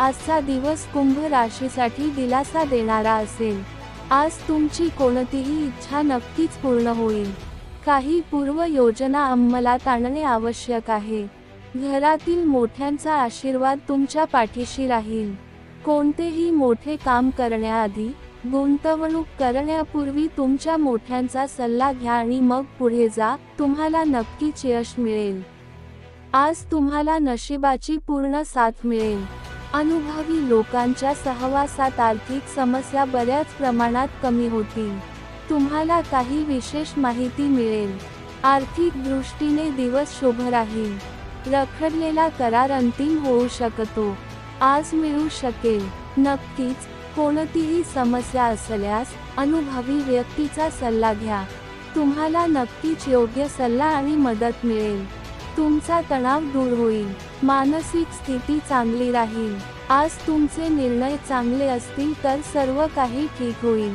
आजचा दिवस कुंभ राशीसाठी दिलासा देणारा असेल. आज तुमची कोणतीही इच्छा नक्कीच पूर्ण होईल. काही पूर्व योजना अंमलात आणणे आवश्यक आहे. घरातील मोठ्यांचा आशीर्वाद तुमच्या पाठीशी राहील. कोणतेही मोठे काम करण्याआधी गुंतवणूक करण्यापूर्वी तुमच्या मोठ्यांचा सल्ला घ्या आणि मग पुढे जा तुम्हाला नक्कीच यश मिळेल. आज तुम्हाला नशिबाची पूर्ण साथ मिळेल. अनुभवी लोकांच्या सहवासात आर्थिक समस्या बऱ्याच प्रमाणात कमी होतील. तुम्हाला काही विशेष माहिती मिळेल. आर्थिक दृष्टीने दिवस शुभ राहील. रखडलेला करार अंतिम होऊ शकतो. आज मिळू शकेल. नक्कीच कोणतीही समस्या असल्यास अनुभवी व्यक्तीचा सल्ला घ्या. तुम्हाला नक्कीच योग्य सल्ला आणि मदत मिळेल. तुमचा तणाव दूर होईल. मानसिक स्थिती चांगली राहील. आज तुमचे निर्णय चांगले असतील तर सर्व काही ठीक होईल.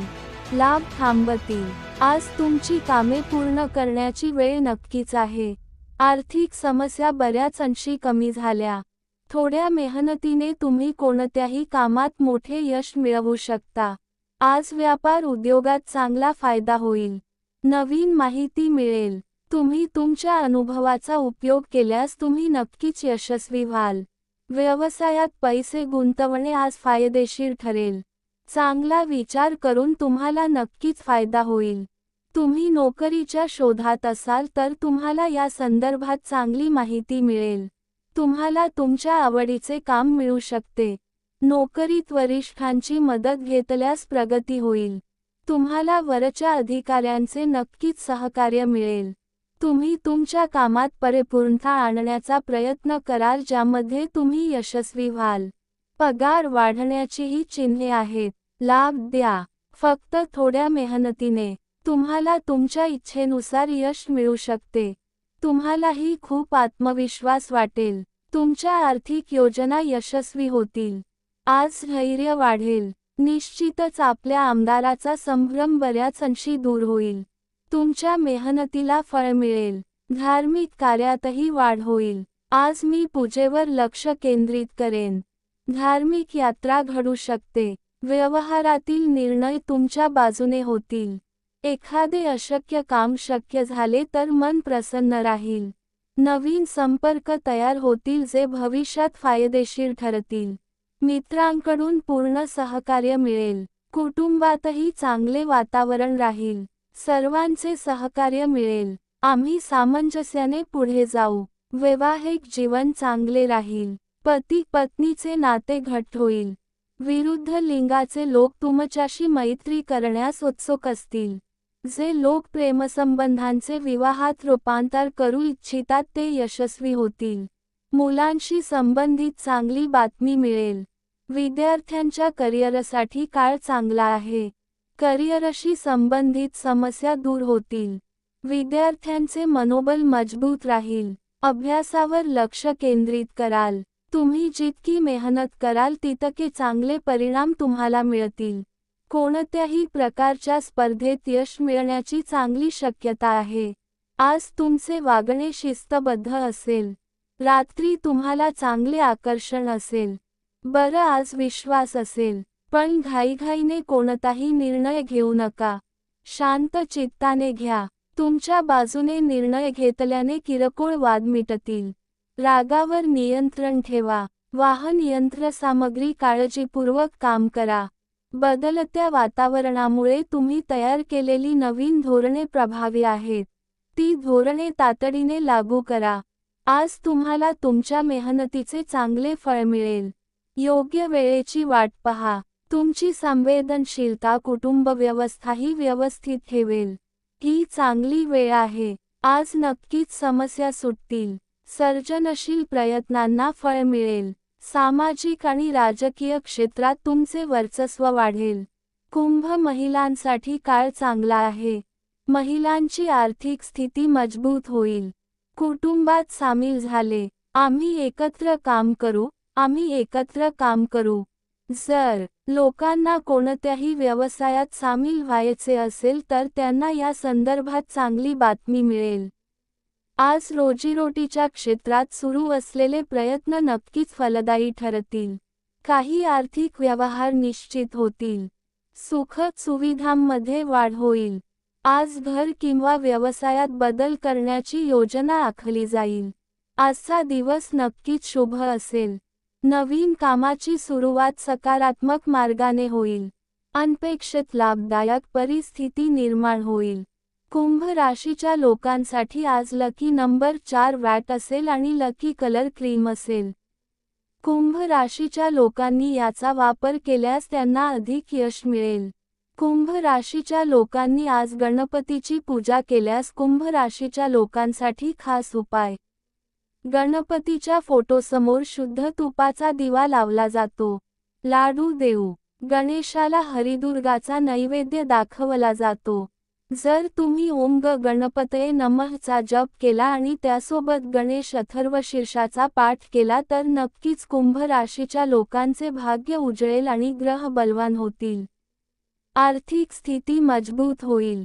लाभ थांबतील. आज तुमची कामे पूर्ण करण्याची वेळ नक्कीच आहे. आर्थिक समस्या बऱ्याच अंशी कमी झाल्या. थोड्या मेहनतीने तुम्ही कोणत्याही कामात मोठे यश मिळवू शकता. आज व्यापार उद्योगात चांगला फायदा होईल. नवीन माहिती मिळेल. तुम्ही तुमच्या अनुभवाचा उपयोग केल्यास तुम्ही नक्कीच यशस्वी व्हाल. व्यवसायात पैसे गुंतवणे आज फायदेशीर ठरेल. चांगला विचार करून तुम्हाला नक्कीच फायदा होईल. तुम्ही नोकरीच्या शोधात असाल तर तुम्हाला या संदर्भात चांगली माहिती मिळेल. तुम्हाला तुमच्या आवडीचे काम मिळू शकते. नोकरीत वरिष्ठांची मदत घेतल्यास प्रगती होईल. तुम्हाला वरच्या अधिकाऱ्यांचे नक्कीच सहकार्य मिळेल. तुम्ही तुमच्या कामात परिपूर्णता आणण्याचा प्रयत्न कराल ज्यामध्ये तुम्ही यशस्वी व्हाल. पगार वाढण्याचीही चिन्हे आहेत. लाभ द्या. फक्त थोड्या मेहनतीने. तुम्हाला तुमच्या इच्छेनुसार यश मिळू शकते. तुम्हालाही खूप आत्मविश्वास वाटेल. तुमच्या आर्थिक योजना यशस्वी होतील. आज धैर्य वाढेल. निश्चितच आपल्या आमदाराचा संभ्रम बऱ्याच अंशी दूर होईल. तुमच्या मेहनतीला फळ मिळेल. धार्मिक कार्यातही वाढ होईल. आज मी पूजेवर लक्ष केंद्रित करेन. धार्मिक यात्रा घडू शकते. व्यवहारातील निर्णय तुमच्या बाजूने होतील. एखादे अशक्य काम शक्य झाले तर मन प्रसन्न राहील. नवीन संपर्क तयार होतील जे भविष्यात फायदेशीर ठरतील. मित्रांकडून पूर्ण सहकार्य मिळेल. कुटुंबातही चांगले वातावरण राहील. सर्वांचे सहकार्य मिळेल. आम्ही सामंजस्याने पुढे जाऊ. वैवाहिक जीवन चांगले राहील. पती पत्नीचे नाते घट्ट होईल. विरुद्ध लिंगाचे लोक तुमच्याशी मैत्री करण्यास उत्सुक असतील. जे लोक प्रेमसंबंधांचे विवाहात रूपांतर करू इच्छितात ते यशस्वी होतील. मुलांशी संबंधित चांगली बातमी मिळेल. विद्यार्थ्यांच्या करिअरसाठी काळ चांगला आहे. करिअरशी संबंधित समस्या दूर होतील. विद्यार्थ्यांचे मनोबल मजबूत राहील. अभ्यासावर लक्ष केंद्रित कराल. तुम्ही जितकी मेहनत कराल तितके चांगले परिणाम तुम्हाला मिळतील. कोणत्याही प्रकारच्या स्पर्धेत यश मिळण्याची चांगली शक्यता आहे. आज तुमचे वागणे शिस्तबद्ध असेल. रात्री तुम्हाला चांगले आकर्षण असेल. बरं आज विश्वास असेल. पण घाईघाईने कोणताही निर्णय घेऊ नका. शांत चित्ताने घ्या. तुमच्या बाजूने निर्णय घेतल्याने किरकोळ वाद मिटतील. रागावर नियंत्रण ठेवा. वाहन यंत्रसामग्री काळजीपूर्वक काम करा. बदलत्या वातावरणामुळे तुम्ही तयार केलेली नवीन धोरणे प्रभावी आहेत. ती धोरणे तातडीने लागू करा. आज तुम्हाला तुमच्या मेहनतीचे चांगले फळ मिळेल. योग्य वेळेची वाट पहा. तुमची संवेदनशीलता कुटुंब व्यवस्थाही व्यवस्थित ठेवेल. ही चांगली वेळ आहे. आज नक्कीच समस्या सुटतील. सर्जनशील प्रयत्नांना फळ मिळेल. सामाजिक आणि राजकीय क्षेत्रात तुमचे वर्चस्व वाढेल. कुंभ महिलांसाठी काळ चांगला आहे. महिलांची आर्थिक स्थिती मजबूत होईल. कुटुंबात सामील झाले. आम्ही एकत्र काम करू. आम्ही एकत्र काम करू. जर लोकांना कोणत्याही व्यवसायात सामील व्हायचे असेल तर त्यांना या संदर्भात चांगली बातमी मिळेल. आज रोजीरोटीच्या क्षेत्रात सुरू असलेले प्रयत्न नक्कीच फलदायी ठरतील. काही आर्थिक व्यवहार निश्चित होतील. सुखद सुविधांमध्ये वाढ होईल. आज घर किंवा व्यवसायात बदल करण्याची योजना आखली जाईल. आजचा दिवस नक्कीच शुभ असेल. नवीन कामाची सुरुवात सकारात्मक मार्गाने होईल. अनपेक्षित लाभदायक परिस्थिती निर्माण होईल. कुंभ राशीच्या लोकांसाठी आज लकी नंबर चार वॅट असेल आणि लकी कलर क्रीम असेल. कुंभ राशीच्या लोकांनी याचा वापर केल्यास त्यांना अधिक यश मिळेल. कुंभ राशीच्या लोकांनी आज गणपतीची पूजा केल्यास कुंभ राशीच्या लोकांसाठी खास उपाय. गणपतीच्या फोटोसमोर शुद्ध तुपाचा दिवा लावला जातो. लाडू देऊ. गणेशाला हरिदुर्गाचा नैवेद्य दाखवला जातो. जर तुम्ही ओम ग गणपतये नमःचा जप केला आणि त्यासोबत गणेश अथर्वशीर्षाचा पाठ केला तर नक्कीच कुंभ राशीच्या लोकांचे भाग्य उजळेल आणि ग्रह बलवान होतील. आर्थिक स्थिती मजबूत होईल.